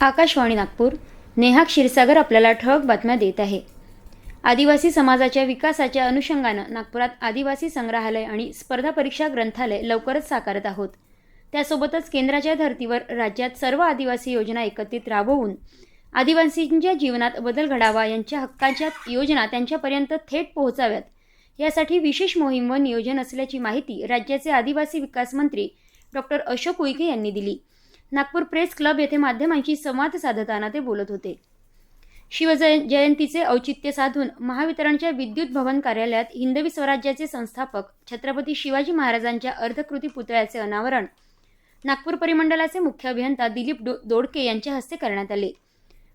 आकाशवाणी नागपूर. नेहा क्षीरसागर आपल्याला ठळक बातम्या देत आहे. आदिवासी समाजाच्या विकासाच्या अनुषंगानं नागपुरात आदिवासी संग्रहालय आणि स्पर्धा परीक्षा ग्रंथालय लवकरच साकारत आहोत. त्यासोबतच केंद्राच्या धर्तीवर राज्यात सर्व आदिवासी योजना एकत्रित राबवून आदिवासींच्या जीवनात बदल घडावा यांच्या हक्काच्या योजना त्यांच्यापर्यंत थेट पोहोचाव्यात. यासाठी विशेष मोहीम व नियोजन असल्याची माहिती राज्याचे आदिवासी विकास मंत्री डॉक्टर अशोक उईके यांनी दिली. नागपूर प्रेस क्लब येथे माध्यमांशी संवाद साधताना ते बोलत होते. शिवजय जयंतीचे औचित्य साधून महावितरणच्या विद्युत भवन कार्यालयात हिंदवी स्वराज्याचे संस्थापक छत्रपती शिवाजी महाराजांच्या अर्धकृती पुतळ्याचे अनावरण. नागपूर परिमंडलाचे मुख्य अभियंता दिलीप डो दोडके यांच्या हस्ते करण्यात आले.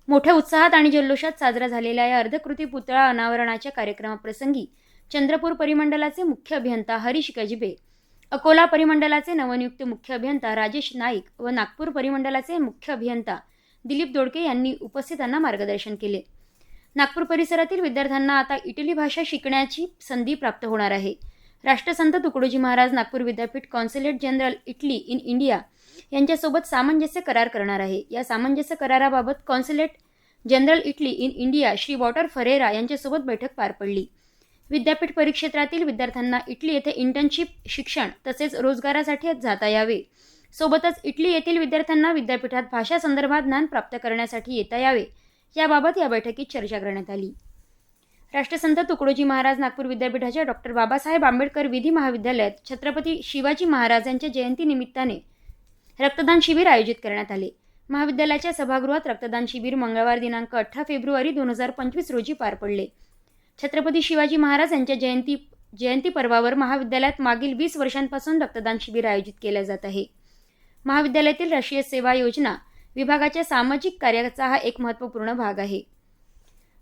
मोठ्या उत्साहात आणि जल्लोषात साजरा झालेल्या या अर्धकृती पुतळा अनावरणाच्या कार्यक्रमाप्रसंगी चंद्रपूर परिमंडलाचे मुख्य अभियंता हरीश गजबे अकोला परिमंडलाचे नवनियुक्त मुख्य अभियंता राजेश नाईक व नागपूर परिमंडलाचे मुख्य अभियंता दिलीप दोडके यांनी उपस्थितांना मार्गदर्शन केले. नागपूर परिसरातील विद्यार्थ्यांना आता इटली भाषा शिकण्याची संधी प्राप्त होणार आहे. राष्ट्रसंत तुकडोजी महाराज नागपूर विद्यापीठ consulate general Italy in India यांच्यासोबत सामंजस्य करार करणार आहे. या सामंजस्य कराराबाबत consulate general Italy in India Shri Walter Ferreira यांच्यासोबत बैठक पार पडली. विद्यापीठ परिक्षेत्रातील विद्यार्थ्यांना इटली येथे इंटर्नशिप शिक्षण तसेच रोजगारासाठी जाता यावे. सोबतच इटली येथील विद्यार्थ्यांना विद्यापीठात भाषा संदर्भात ज्ञान प्राप्त करण्यासाठी येता यावे. याबाबत या बैठकीत चर्चा करण्यात आली. राष्ट्रसंत तुकडोजी महाराज नागपूर विद्यापीठाच्या डॉक्टर बाबासाहेब आंबेडकर विधी महाविद्यालयात छत्रपती शिवाजी महाराज यांच्या जयंतीनिमित्ताने रक्तदान शिबिर आयोजित करण्यात आले. महाविद्यालयाच्या सभागृहात रक्तदान शिबिर मंगळवार दिनांक अठरा फेब्रुवारी दोन हजार पंचवीस रोजी पार पडले. छत्रपती शिवाजी महाराज यांच्या जयंती जयंती पर्वावर महाविद्यालयात मागील वीस वर्षांपासून रक्तदान शिबिर आयोजित केले जात आहे. महाविद्यालयातील राष्ट्रीय सेवा योजना विभागाच्या सामाजिक कार्याचा हा एक महत्त्वपूर्ण भाग आहे.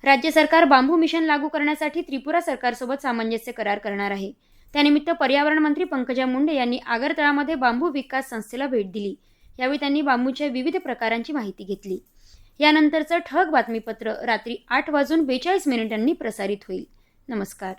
राज्य सरकार बांबू मिशन लागू करण्यासाठी त्रिपुरा सरकारसोबत सामंजस्य करार करणार आहे. त्यानिमित्त पर्यावरण मंत्री पंकजा मुंडे यांनी आगरतळामध्ये बांबू विकास संस्थेला भेट दिली. यावेळी त्यांनी बांबूच्या विविध प्रकारांची माहिती घेतली. यानंतरचं ठळक बातमीपत्र रात्री आठ वाजून बेचाळीस मिनिटांनी प्रसारित होईल. नमस्कार.